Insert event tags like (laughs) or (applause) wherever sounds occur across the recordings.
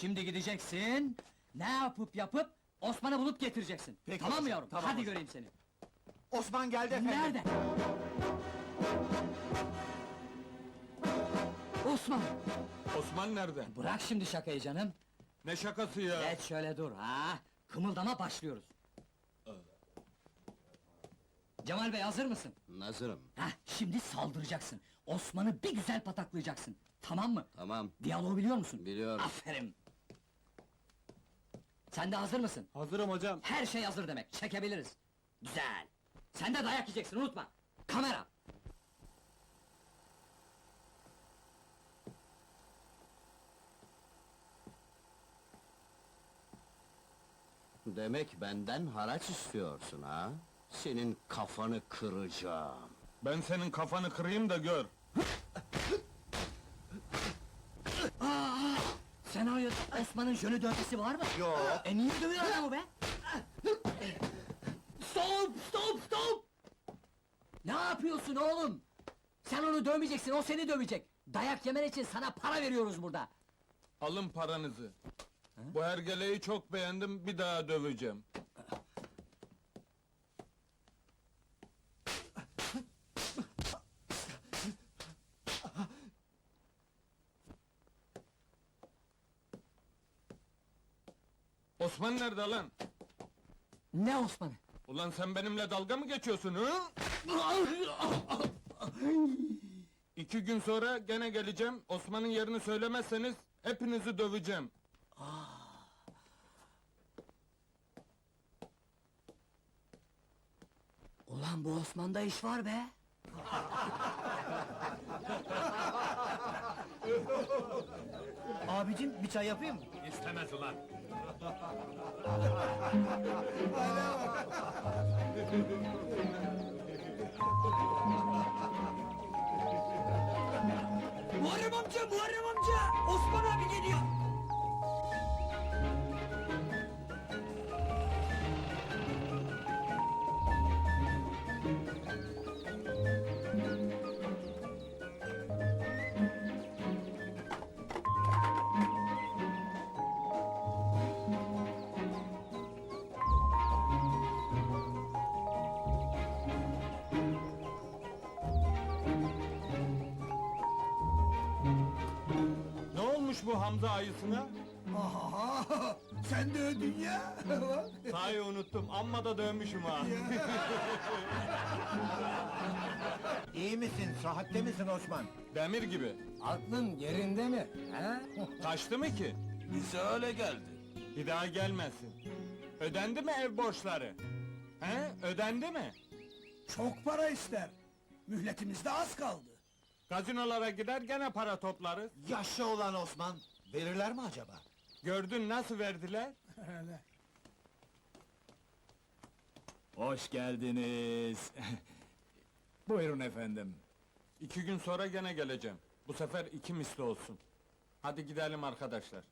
Şimdi gideceksin, ne yapıp yapıp Osman'ı bulup getireceksin. Peki tamam mı hocam, yavrum? tamam Hadi hocam. göreyim seni. Osman geldi efendim. Nerede? Osman! Osman nerede? Bırak şimdi şakayı canım. Ne şakası ya? Geç şöyle dur, ha? Kımıldama başlıyoruz. Cemal Bey hazır mısın? Hazırım. Hah, şimdi saldıracaksın. Osman'ı bir güzel pataklayacaksın. Tamam mı? Tamam. Diyaloğu biliyor musun? Biliyorum. Aferin. Sen de hazır mısın? Hazırım hocam. Her şey hazır demek, çekebiliriz. Güzel. Sen de dayak yiyeceksin, unutma. Kamera. Demek benden haraç istiyorsun ha? Senin kafanı kıracağım. Ben senin kafanı kırayım da gör. Senaryoda Osman'ın jönü dövmesi var mı? Yok. E niye dövüyor adamı be? Stop, stop, stop! Ne yapıyorsun oğlum? Sen onu dövmeyeceksin, o seni dövecek. Dayak yemen için sana para veriyoruz burada. Alın paranızı. Bu hergeleyi çok beğendim, bir daha döveceğim. Osman nerede lan? Ne Osman'ı? Ulan sen benimle dalga mı geçiyorsun hı? İki gün sonra gene geleceğim. Osman'ın yerini söylemezseniz hepinizi döveceğim. Ulan bu Osman'da iş var be. Abicim bir çay yapayım mı? İstemez ulan. Muharrem amca, Muharrem amca! Olmuş bu Hamza ayısına? Aha, sen de ödün ya. (laughs) Sahi unuttum, amma da dövmüşüm ha. (laughs) İyi misin, sıhhatte misin Osman? Demir gibi. Aklın yerinde mi? He? Kaçtı mı ki? Bize öyle geldi. Bir daha gelmesin. Ödendi mi ev borçları? He? Ödendi mi? Çok para ister. Mühletimizde az kaldı. Gazinolara gider gene para toplarız. Yaşlı olan Osman, verirler mi acaba? Gördün nasıl verdiler? Öyle. Hoş geldiniz. (laughs) Buyurun efendim. İki gün sonra gene geleceğim. Bu sefer iki misli olsun. Hadi gidelim arkadaşlar.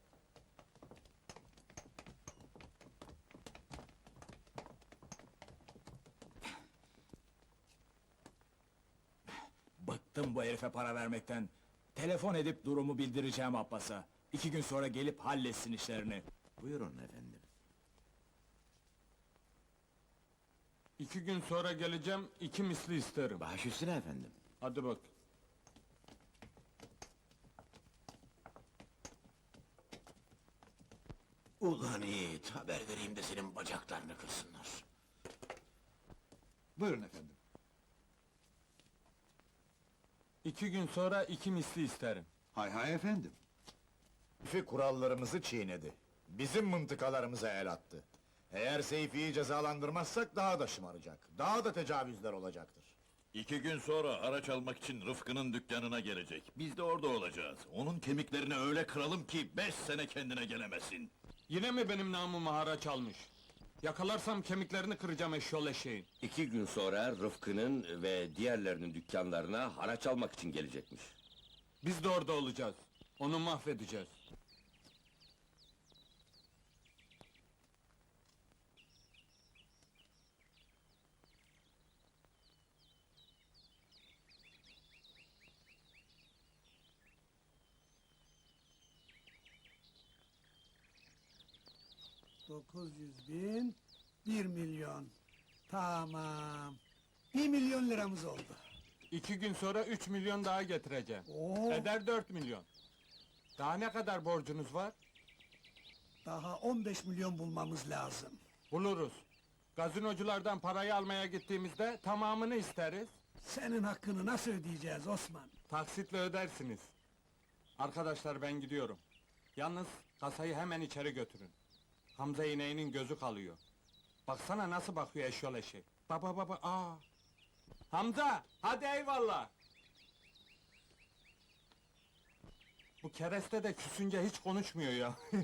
Bıktım bu herife para vermekten. Telefon edip durumu bildireceğim Abbas'a. İki gün sonra gelip halletsin işlerini. Buyurun efendim. İki gün sonra geleceğim, iki misli isterim. Baş üstüne efendim. Hadi bak. Ulan Yiğit, haber vereyim de senin bacaklarını kırsınlar. Buyurun efendim. İki gün sonra iki misli isterim. Hay hay efendim. Fi kurallarımızı çiğnedi. Bizim mıntıkalarımıza el attı. Eğer Seyfi'yi cezalandırmazsak daha da şımaracak. Daha da tecavüzler olacaktır. İki gün sonra araç almak için Rıfkı'nın dükkanına gelecek. Biz de orada olacağız. Onun kemiklerini öyle kıralım ki beş sene kendine gelemesin. Yine mi benim namımı haraç almış? Yakalarsam kemiklerini kıracağım eşyol eşeğin. İki gün sonra Rıfkı'nın ve diğerlerinin dükkanlarına haraç almak için gelecekmiş. Biz de orada olacağız. Onu mahvedeceğiz. 900 bin, 1 milyon. Tamam. 1 milyon liramız oldu. İki gün sonra üç milyon daha getireceğim. Oo, Eder dört milyon. Daha ne kadar borcunuz var? daha 15 milyon bulmamız lazım. Buluruz. Gazinoculardan parayı almaya gittiğimizde tamamını isteriz. Senin hakkını nasıl ödeyeceğiz Osman? Taksitle ödersiniz. Arkadaşlar ben gidiyorum. Yalnız kasayı hemen içeri götürün. Hamza ineğinin gözü kalıyor. Baksana nasıl bakıyor eşyol eşi. Baba baba aa. Hamza hadi eyvallah. Bu kereste de küsünce hiç konuşmuyor ya. (laughs)